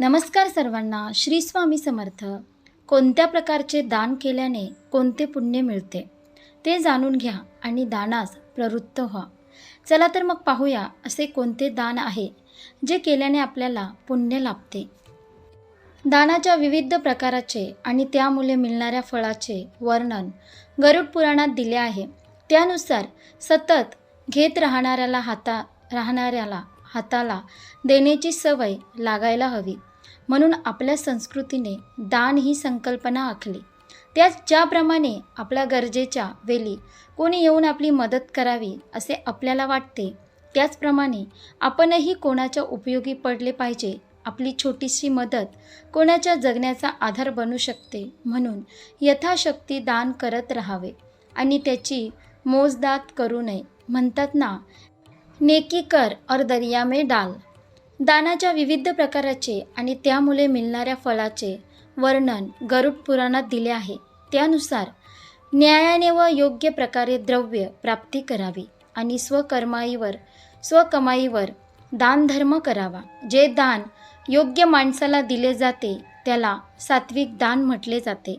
नमस्कार सर्वांना श्री स्वामी समर्थ. कोणत्या प्रकारचे दान केल्याने कोणते पुण्य मिळते? ते जाणून घ्या आणि दानास प्रवृत्त व्हा. चला तर मग पाहूया असे कोणते दान आहे जे केल्याने आपल्याला पुण्य लाभते. दानाच्या विविध प्रकाराचे आणि त्यामुळे मिळणाऱ्या फळाचे वर्णन गरुड पुराणात दिले आहे. त्यानुसार सतत घेत राहणाऱ्याला हाता राहणाऱ्याला हाताला देण्याची सवय लागायला हवी. म्हणून आपल्या संस्कृतीने दान ही संकल्पना आखली. त्याच ज्याप्रमाणे आपल्या गरजेच्या वेळी कोणी येऊन आपली मदत करावी असे आपल्याला वाटते त्याचप्रमाणे आपणही कोणाच्या उपयोगी पडले पाहिजे आपली छोटीशी मदत कोणाच्या जगण्याचा आधार बनू शकते म्हणून यथाशक्ती दान करत राहावे आणि त्याची मोजदात करू नये. म्हणतात ना नेकी कर और दर्या में डाल. दानाच्या विविध प्रकाराचे आणि त्यामुळे मिळणाऱ्या फळाचे वर्णन गरुड पुराणात दिले आहे. त्यानुसार न्यायाने व योग्य प्रकारे द्रव्य प्राप्ती करावी आणि स्वकर्माईवर स्वकमाईवर दानधर्म करावा. जे दान योग्य माणसाला दिले जाते त्याला सात्विक दान म्हटले जाते.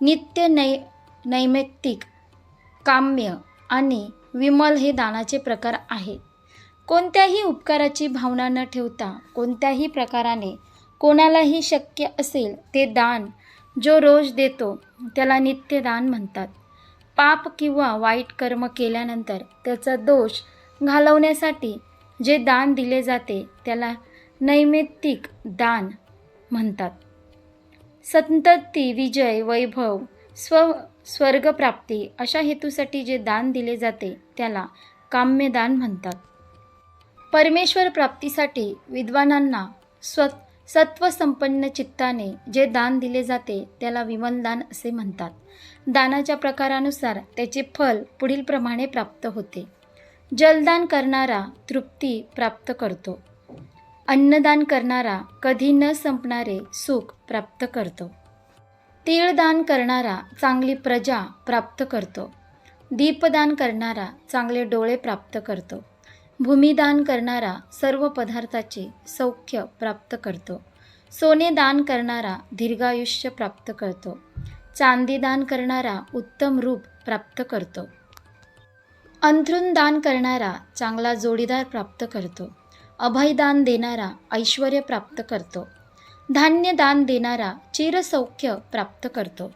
नित्य नै नैमित्तिक काम्य आणि विमल हे दानाचे प्रकार आहेत. कोणत्याही उपकाराची भावना न ठेवता कोणत्याही प्रकाराने कोणालाही शक्य असेल ते दान जो रोज देतो त्याला नित्यदान म्हणतात. पाप किंवा वाईट कर्म केल्यानंतर त्याचा दोष घालवण्यासाठी जे दान दिले जाते त्याला नैमित्तिक दान म्हणतात. संतती विजय वैभव स्व स्वर्गप्राप्ती अशा हेतूसाठी जे दान दिले जाते त्याला काम्यदान म्हणतात. परमेश्वर प्राप्तीसाठी विद्वानांना स्व सत्वसंपन्न चित्ताने जे दान दिले जाते त्याला विमलदान असे म्हणतात. दानाच्या प्रकारानुसार त्याचे फल पुढीलप्रमाणे प्राप्त होते. जलदान करणारा तृप्ती प्राप्त करतो. अन्नदान करणारा कधी न संपणारे सुख प्राप्त करतो. तीळदान करणारा चांगली प्रजा प्राप्त करतो. दीपदान करणारा चांगले डोळे प्राप्त करतो. भूमिदान करणारा सर्व पदार्थाचे सौख्य प्राप्त करतो. सोने दान करणारा दीर्घायुष्य प्राप्त करतो. चांदी दान करणारा उत्तम रूप प्राप्त करतो. अंथरुण दान करणारा चांगला जोडीदार प्राप्त करतो. अभयदान देणारा ऐश्वर प्राप्त करतो. धान्य दान देणारा चिरसौख्य प्राप्त करतो.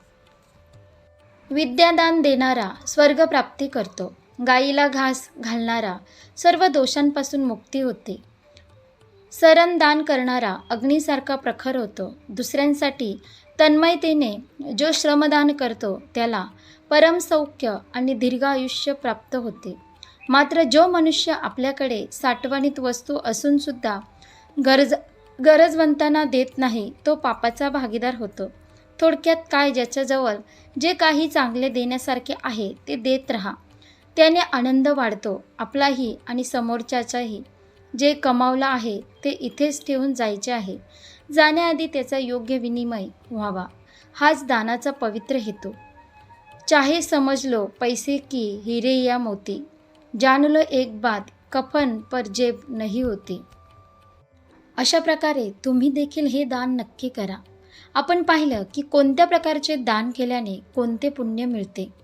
विद्यादान देणारा स्वर्गप्राप्ती करतो. गाईला घास घालणारा सर्व दोषांपासून मुक्ती होते. सरण दान करणारा अग्नीसारखा प्रखर होतो. दुसऱ्यांसाठी तन्मयतेने जो श्रमदान करतो त्याला परमसौख्य आणि दीर्घायुष्य प्राप्त होते. मात्र जो मनुष्य आपल्याकडे साठवणीत वस्तू असूनसुद्धा गरज गरजवंतांना देत नाही तो पापाचा भागीदार होतो. थोडक्यात काय ज्याच्याजवळ जे काही चांगले देण्यासारखे आहे ते देत राहा. त्याने आनंद वाढतो आपलाही आणि समोरच्याचाही. जे कमावलं आहे ते इथेच ठेवून जायचे आहे. जाण्याआधी त्याचा योग्य विनिमय व्हावा. हाच दानाचा पवित्र हेतू. चाहे समजलो पैसे की हिरे या मोती. जाणलो एक बात कफन पर जेब नाही होती. अशा प्रकारे तुम्ही देखील हे दान नक्की करा. आपण पाहिलं की कोणत्या प्रकारचे दान केल्याने कोणते पुण्य मिळते?